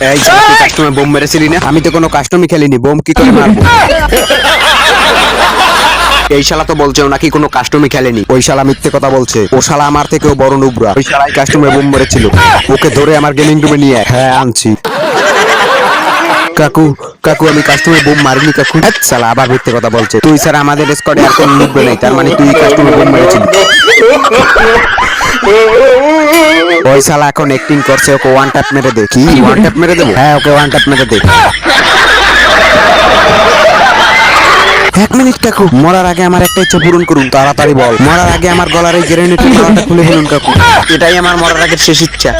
এই কাস্টমে বোম মেরেছিলি না? আমি তো কোনো কাস্টমই খেলিনি বোম কি করে মারবো? এই শালা তো বলছে নাকি কোনো কাস্টমই খেলেনি। ওই শালা মিথ্যে কথা বলছে। ও শালা আমার থেকেও বড় নুবরা। ওই শালাই কাস্টমে বোম মেরেছিল। ওকে ধরে আমার গেমিং রুমে নিয়ে হ্যাঁ আনছি। কাকু কাকু আমি কাস্টমে বোম মারিনি কাকু। শালা আবার মিথ্যে কথা বলছে। তুই স্যার আমাদের স্কোয়াডে আর কোনো নুবরে নাই। তার মানে তুই কাস্টমে বোম মেরেছিলি। ওই শালা এখন অ্যাক্টিং করছে ওকে ওয়ান ট্যাপ মেরে দে। কি? ওয়ান ট্যাপ মেরে দেবো? হ্যাঁ ওকে ওয়ান ট্যাপ মেরে দে। এক মিনিট কাকু। মরার আগে আমার একটা ইচ্ছা পূরণ করুন তাড়াতাড়ি বল। মরার আগে আমার গলার এই গ্রেনেড খুলে ফেলুন কাকু। এটাই আমার মরার আগের শেষ ইচ্ছা।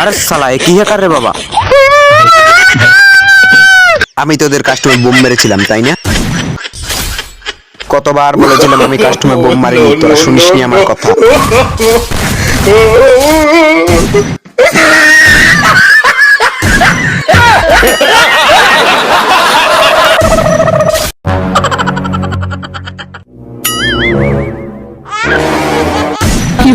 আরে সালা কি হ্যাকার রে বাবা? আমি তোদের কাস্টমার বোম মেরেছিলাম, তাই না? কতবার বলেছিলাম আমি কাস্টমার বোম মারিনি, তোরা শুনিস নি আমার কথা। কি